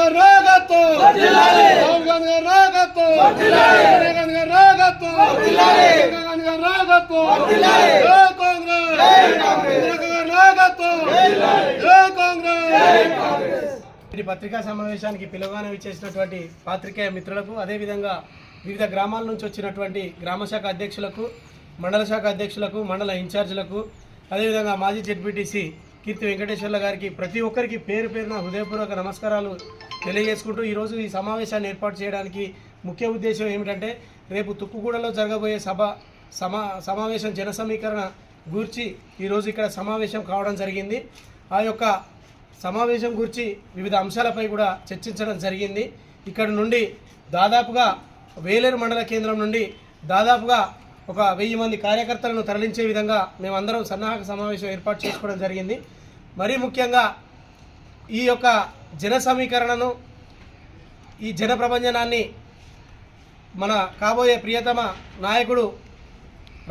గారి రాహుల్ గాంధీ సోనియా గాంధీ ప్రియాంక గాంధీ కాంగ్రెస్. పత్రికా సమావేశానికి పిలువగానే ఇచ్చేసినటువంటి పాత్రికేయ మిత్రులకు అదేవిధంగా వివిధ గ్రామాల నుంచి వచ్చినటువంటి గ్రామ శాఖ అధ్యక్షులకు మండల శాఖ అధ్యక్షులకు మండల ఇన్ఛార్జీలకు అదేవిధంగా మాజీ జెడ్పీటీసీ కీర్తి వెంకటేశ్వర్ల గారికి ప్రతి ఒక్కరికి పేరు పేరున హృదయపూర్వక నమస్కారాలు తెలియజేసుకుంటూ ఈరోజు ఈ సమావేశాన్ని ఏర్పాటు చేయడానికి ముఖ్య ఉద్దేశం ఏమిటంటే రేపు తుక్కుగూడలో జరగబోయే సభ సమా సమావేశం జన సమీకరణ గూర్చి ఈరోజు ఇక్కడ సమావేశం కావడం జరిగింది. ఆ యొక్క సమావేశం గురించి వివిధ అంశాలపై కూడా చర్చించడం జరిగింది. ఇక్కడ నుండి దాదాపుగా వేలేరు మండల కేంద్రం నుండి దాదాపుగా ఒక వెయ్యి మంది కార్యకర్తలను తరలించే విధంగా మేమందరం సన్నాహక సమావేశం ఏర్పాటు చేసుకోవడం జరిగింది. మరీ ముఖ్యంగా ఈ యొక్క జన సమీకరణను ఈ జన ప్రపంచనాన్ని మన కాబోయే ప్రియతమ నాయకుడు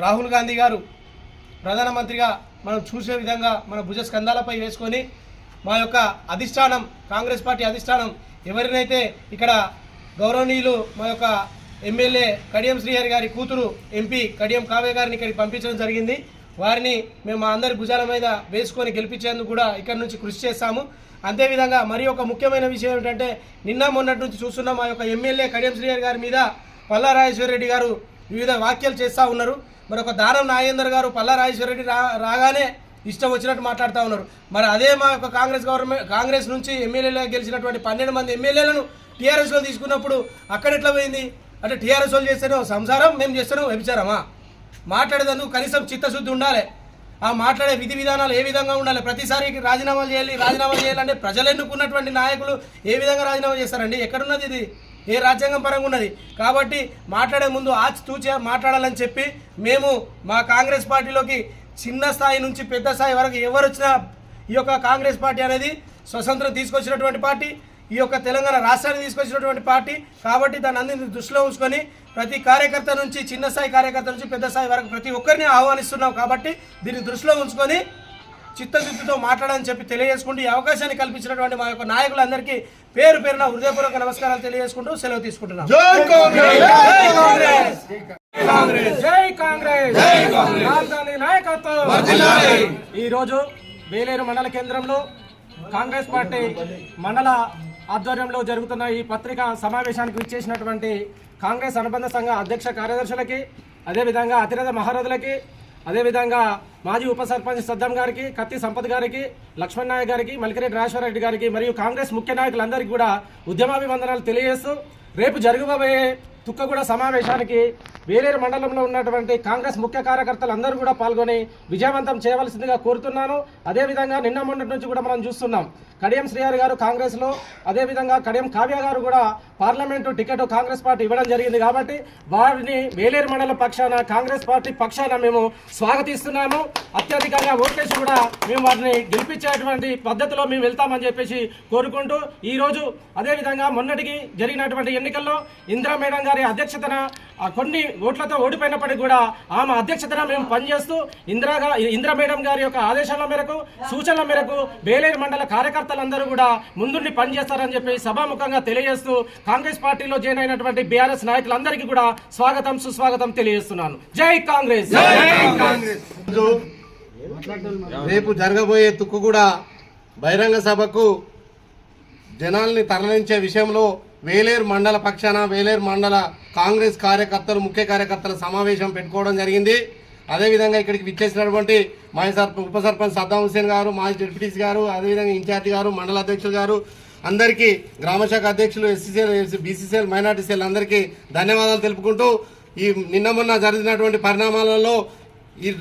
రాహుల్ గాంధీ గారు ప్రధానమంత్రిగా మనం చూసే విధంగా మన భుజ స్కంధాలపై వేసుకొని మా యొక్క అధిష్టానం కాంగ్రెస్ పార్టీ అధిష్టానం ఎవరినైతే ఇక్కడ గౌరవనీయులు మా యొక్క ఎమ్మెల్యే కడియం శ్రీహరి గారి కూతురు ఎంపీ కడియం కావ్య గారిని ఇక్కడికి పంపించడం జరిగింది. వారిని మేము మా అందరి భుజాల మీద వేసుకొని గెలిపించేందుకు కూడా ఇక్కడ నుంచి కృషి చేస్తాము. అంతేవిధంగా మరి ఒక ముఖ్యమైన విషయం ఏమిటంటే నిన్న మొన్నటి నుంచి చూస్తున్న మా యొక్క ఎమ్మెల్యే కడియం శ్రీహరి గారి మీద పల్లారాజేశ్వర రెడ్డి గారు వివిధ వ్యాఖ్యలు చేస్తూ ఉన్నారు. మరి ఒక దానం నాగేందర్ గారు పల్లారాజేశ్వర రెడ్డి రా రాగానే ఇష్టం వచ్చినట్టు మాట్లాడుతూ ఉన్నారు. మరి అదే మా యొక్క కాంగ్రెస్ గవర్నమెంట్ కాంగ్రెస్ నుంచి ఎమ్మెల్యేలుగా గెలిచినటువంటి పన్నెండు మంది ఎమ్మెల్యేలను టీఆర్ఎస్లో తీసుకున్నప్పుడు అక్కడ ఎట్లా పోయింది? అంటే టీఆర్ఎస్ వాళ్ళు చేస్తేనే సంసారం మేము చేస్తేనే వ్యభిచారమా? మాట్లాడేందుకు కనీసం చిత్తశుద్ధి ఉండాలి. ఆ మాట్లాడే విధి విధానాలు ఏ విధంగా ఉండాలి? ప్రతిసారి రాజీనామాలు చేయాలి రాజీనామాలు చేయాలంటే ప్రజలు ఎన్నుకున్నటువంటి నాయకులు ఏ విధంగా రాజీనామా చేస్తారండి? ఎక్కడున్నది ఇది? ఏ రాజ్యాంగం పరంగా ఉన్నది? కాబట్టి మాట్లాడే ముందు ఆచి తూచి మాట్లాడాలని చెప్పి మేము మా కాంగ్రెస్ పార్టీలోకి చిన్న స్థాయి నుంచి పెద్ద స్థాయి వరకు ఎవరు వచ్చినా ఈ యొక్క కాంగ్రెస్ పార్టీ అనేది స్వతంత్రం తీసుకొచ్చినటువంటి పార్టీ. ఈ యొక్క తెలంగాణ రాష్ట్రాన్ని తీసుకొచ్చినటువంటి పార్టీ కాబట్టి దాన్ని అందరినీ దృష్టిలో ఉంచుకొని ప్రతి కార్యకర్త నుంచి చిన్న స్థాయి కార్యకర్త నుంచి పెద్ద స్థాయి వరకు ప్రతి ఒక్కరిని ఆహ్వానిస్తున్నాం కాబట్టి దీన్ని దృష్టిలో ఉంచుకొని చిత్తశుద్ధితో మాట్లాడని చెప్పి తెలియజేసుకుంటూ ఈ అవకాశాన్ని కల్పించినటువంటి మా యొక్క నాయకులందరికీ పేరు పేరున హృదయపూర్వక నమస్కారాలు తెలియజేసుకుంటూ సెలవు తీసుకుంటున్నాం. జై కాంగ్రెస్! నాయకత్వం! ఈ రోజు వేలేరు మండల కేంద్రంలో కాంగ్రెస్ పార్టీ మండల ఆధ్వర్యంలో జరుగుతున్న ఈ పత్రికా సమావేశానికి విచ్చేసినటువంటి కాంగ్రెస్ అనుబంధ సంఘ అధ్యక్ష కార్యదర్శులకి అదేవిధంగా అతిరథ మహారథులకి అదేవిధంగా మాజీ ఉప సర్పంచ్ సద్దం గారికి కత్తి సంపత్ గారికి లక్ష్మణ్ నాయక్ గారికి మల్కిరెడ్డి రాజశేఖరరెడ్డి గారికి మరియు కాంగ్రెస్ ముఖ్య నాయకులందరికీ కూడా ఉద్యమాభివందనాలు తెలియజేస్తూ రేపు జరగబోయే తుక్కగూడ సమావేశానికి వేలేరు మండలంలో ఉన్నటువంటి కాంగ్రెస్ ముఖ్య కార్యకర్తలు అందరూ కూడా పాల్గొని విజయవంతం చేయవలసిందిగా కోరుతున్నాను. అదేవిధంగా నిన్న మొన్నటి నుంచి కూడా మనం చూస్తున్నాం. కడియం శ్రీహరి గారు కాంగ్రెస్లో అదేవిధంగా కడియం కావ్య గారు కూడా పార్లమెంటు టికెట్ కాంగ్రెస్ పార్టీ ఇవ్వడం జరిగింది కాబట్టి వారిని వేలేరు మండల పక్షాన కాంగ్రెస్ పార్టీ పక్షాన మేము స్వాగతిస్తున్నాము. అత్యధికంగా ఓటేసి కూడా మేము వారిని గెలిపించేటువంటి పద్ధతిలో మేము వెళ్తామని చెప్పేసి కోరుకుంటూ ఈరోజు అదేవిధంగా మొన్నటికి జరిగినటువంటి ఎన్నికల్లో ఇందిరా మేడం గారి అధ్యక్షతన కొన్ని ఓట్లతో ఓడిపోయినప్పటికీ కూడా ఆమె అధ్యక్షతన మేము పనిచేస్తూ ఇందిరా ఇందిరా మేడం గారి యొక్క ఆదేశాల మేరకు సూచనల మేరకు బేలేరు మండల కార్యకర్తలందరూ కూడా ముందుండి పనిచేస్తారని చెప్పి సభాముఖంగా తెలియజేస్తూ కాంగ్రెస్ పార్టీలో జాయిన్ అయినటువంటి బీఆర్ఎస్ నాయకులందరికీ కూడా స్వాగతం సుస్వాగతం తెలియజేస్తున్నాను. జై కాంగ్రెస్! రేపు జరగబోయే తుక్కుగూడ బహిరంగ సభకు జనాల్ని తరలించే విషయంలో వేలేరు మండల పక్షాన వేలేరు మండల కాంగ్రెస్ కార్యకర్తలు ముఖ్య కార్యకర్తల సమావేశం పెట్టుకోవడం జరిగింది. అదేవిధంగా ఇక్కడికి విచ్చేసినటువంటి మాజీ సర్ప ఉప సర్పంచ్ సద్దాం హుసేన్ గారు మాజీ డిప్యూటీస్ గారు అదేవిధంగా ఇన్ఛార్జి గారు మండల అధ్యక్షులు గారు అందరికీ గ్రామశాఖ అధ్యక్షులు ఎస్సీసీఎల్ బీసీసీఎల్ మైనార్టీ సెల్ అందరికీ ధన్యవాదాలు తెలుపుకుంటూ ఈ నిన్న మొన్న జరిగినటువంటి పరిణామాలలో ఈ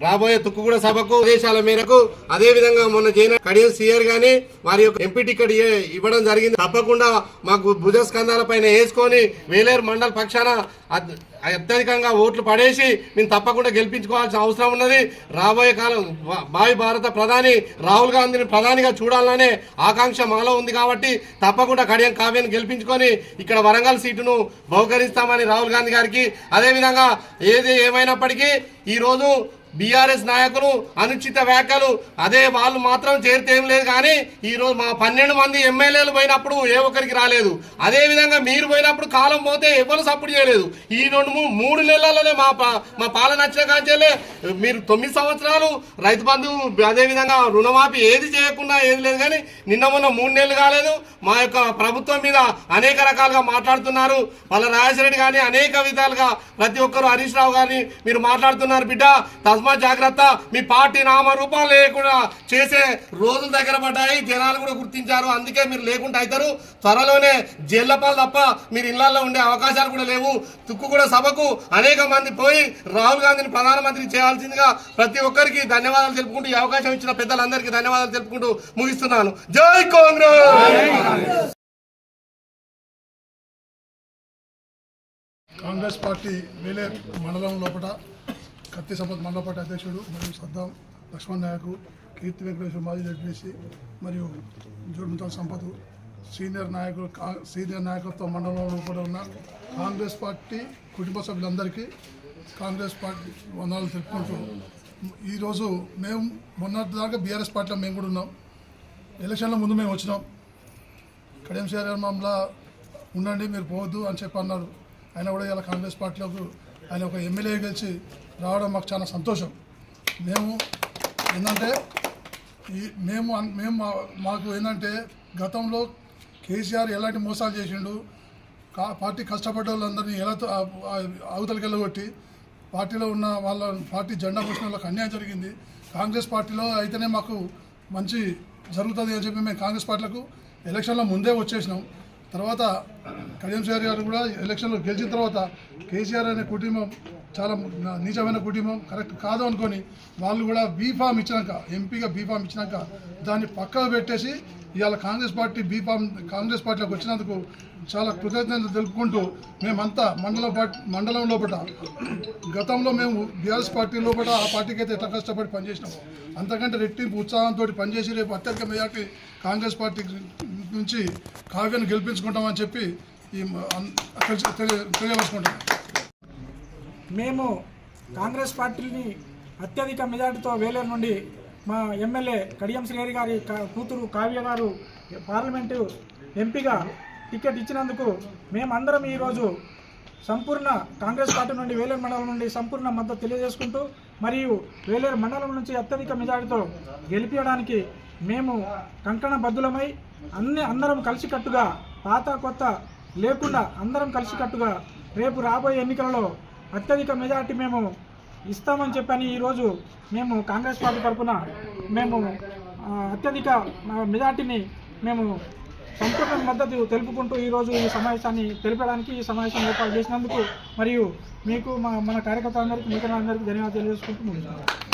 రాబోయే తుక్కుగూడ సభకు ఆదేశాల మేరకు అదే విధంగా మొన్న జైన కడియం సీఆర్ గాని వారి యొక్క ఎంపీ టికెట్ ఇవ్వడం జరిగింది. తప్పకుండా మాకు భుజస్కంధాల పైన వేసుకొని వేలేరు మండల పక్షాన అద్- అత్యధికంగా ఓట్లు పడేసి మేము తప్పకుండా గెలిపించుకోవాల్సిన అవసరం ఉన్నది. రాబోయే కాలం భావి భారత ప్రధాని రాహుల్ గాంధీని ప్రధానిగా చూడాలనే ఆకాంక్ష మాలో ఉంది కాబట్టి తప్పకుండా కడియం కావ్యాన్ని గెలిపించుకొని ఇక్కడ వరంగల్ సీటును బహుకరిస్తామని రాహుల్ గాంధీ గారికి. అదేవిధంగా ఏది ఏమైనప్పటికీ ఈరోజు బీఆర్ఎస్ నాయకులు అనుచిత వ్యాఖ్యలు అదే వాళ్ళు మాత్రం చేరితే ఏం లేదు కానీ ఈ రోజు మా పన్నెండు మంది ఎమ్మెల్యేలు పోయినప్పుడు ఏ ఒక్కరికి రాలేదు. అదే విధంగా మీరు పోయినప్పుడు కాలం పోతే ఎవరు సపోర్ట్ చేయలేదు. ఈ రెండు మూడు నెలలలోనే మా పా- మా పాలన వచ్చిన కాంచెల్లే మీరు తొమ్మిది సంవత్సరాలు రైతు బంధు అదే విధంగా రుణమాఫీ ఏది చేయకుండా ఏది లేదు కానీ నిన్న మొన్న మూడు నెలలు కాలేదు. మా యొక్క ప్రభుత్వం మీద అనేక రకాలుగా మాట్లాడుతున్నారు. వాళ్ళ రాజశేఖరెడ్డి కానీ అనేక విధాలుగా ప్రతి ఒక్కరు హరీష్ రావు గారిని మీరు మాట్లాడుతున్నారు బిడ్డ. తస్మా జాగ్రత్త. మీ పార్టీ నామరూపాలు లేకుండా చేసే రోజులు దగ్గర పడ్డాయి. జనాలు కూడా గుర్తించారు. అందుకే మీరు లేకుండా అవుతారు త్వరలోనే జల్లపాలు తప్ప మీరు ఇళ్ళలో ఉండే అవకాశాలు కూడా లేవు. తుక్కు కూడా సభకు అనేక మంది పోయి రాహుల్ గాంధీని ప్రధానమంత్రి చేయాల్సిందిగా ప్రతి ఒక్కరికి ధన్యవాదాలు తెలుపుకుంటూ ఈ అవకాశం ఇచ్చిన పెద్దలందరికీ ధన్యవాదాలు తెలుపుకుంటూ ముగిస్తున్నాను. జై కాంగ్రెస్! కాంగ్రెస్ పార్టీ వేలే మండలం లోపల కత్తి సంపత్ మండల అధ్యక్షుడు మరియు సద్దాం లక్ష్మణ్ నాయకు కీర్తి వెంకటేశ్వర మాజీ జడ్పీసీ మరియు జోడుముతాల సంపత్ సీనియర్ నాయకులు కా- సీనియర్ నాయకత్వ మండలంలో కూడా ఉన్న కాంగ్రెస్ పార్టీ కుటుంబ సభ్యులందరికీ కాంగ్రెస్ పార్టీ వందనాలు తెలుపుకుంటూ ఈరోజు మేము మొన్నటి దాకా బీఆర్ఎస్ పార్టీలో మేము కూడా ఉన్నాం. ఎలక్షన్ల ముందు మేము వచ్చినాం. కడెంసీఆర్ శ్రీరామంలో ఉండండి మీరు పోవద్దు అని చెప్పి అన్నారు. ఆయన కూడా ఇలా కాంగ్రెస్ పార్టీలోకి ఆయన ఒక ఎమ్మెల్యే గెలిచి రావడం మాకు చాలా సంతోషం. మేము ఏంటంటే ఈ మేము మేము మా- మాకు ఏంటంటే గతంలో కేసీఆర్ ఎలాంటి మోసాలు చేసిండు కా పార్టీ కష్టపడ్డ వాళ్ళందరినీ ఎలా అవతలకి వెళ్ళగొట్టి పార్టీలో ఉన్న వాళ్ళ పార్టీ జెండా పోసిన వాళ్ళకి అన్యాయం జరిగింది. కాంగ్రెస్ పార్టీలో అయితేనే మాకు మంచి జరుగుతుంది అని చెప్పి మేము కాంగ్రెస్ పార్టీలకు ఎలక్షన్లో ముందే వచ్చేసినాం. తర్వాత కడియం గారు కూడా ఎలక్షన్లో గెలిచిన తర్వాత కేసీఆర్ అనే కుటుంబం చాలా నీచమైన కుటుంబం కరెక్ట్ కాదు అనుకొని వాళ్ళు కూడా బీఫామ్ ఇచ్చినాక ఎంపీగా బీఫామ్ ఇచ్చినాక దాన్ని పక్కకు పెట్టేసి ఇవాళ కాంగ్రెస్ పార్టీ బీఫామ్ కాంగ్రెస్ పార్టీలోకి వచ్చినందుకు చాలా కృతజ్ఞతలు తెలుపుకుంటూ మేమంతా మండలం పార్టీ మండలం లోపల గతంలో మేము బీఆర్ఎస్ పార్టీ లోపల ఆ పార్టీకి అయితే ఎట్లా కష్టపడి పనిచేసినాము అంతకంటే రెట్టింపు ఉత్సాహంతో పనిచేసి రేపు అత్యధిక మెజార్టీ కాంగ్రెస్ పార్టీ నుంచి కావ్యను గెలిపించుకుంటామని చెప్పి ఈ తెలియ- తెలియవలసుకుంటున్నాం మేము కాంగ్రెస్ పార్టీని అత్యధిక మెజార్టీతో వేలేరు నుండి మా ఎమ్మెల్యే కడియం శ్రీహరి గారి కూతురు కావ్య గారు పార్లమెంటు ఎంపీగా టికెట్ ఇచ్చినందుకు మేమందరం ఈరోజు సంపూర్ణ కాంగ్రెస్ పార్టీ నుండి వేలేరు మండలం నుండి సంపూర్ణ మద్దతు తెలియజేసుకుంటూ మరియు వేలేరు మండలం నుంచి అత్యధిక మెజార్టీతో గెలిపించడానికి మేము కంకణ బద్దులమై అన్ని అందరం కలిసికట్టుగా పాత కొత్త లేకుండా అందరం కలిసికట్టుగా రేపు రాబోయే ఎన్నికలలో అత్యధిక మెజార్టీ మేము ఇస్తామని చెప్పని ఈరోజు మేము కాంగ్రెస్ పార్టీ తరఫున మేము అత్యధిక మెజార్టీని మేము సంపూర్ణ మద్దతు తెలుపుకుంటూ ఈరోజు ఈ సమావేశాన్ని తెలిపడానికి ఈ సమావేశం ఏర్పాటు చేసినందుకు మరియు మీకు మా మన కార్యకర్తలందరికీ మిగతా అందరికీ ధన్యవాదాలు తెలియజేసుకుంటూ ముగిస్తున్నాను.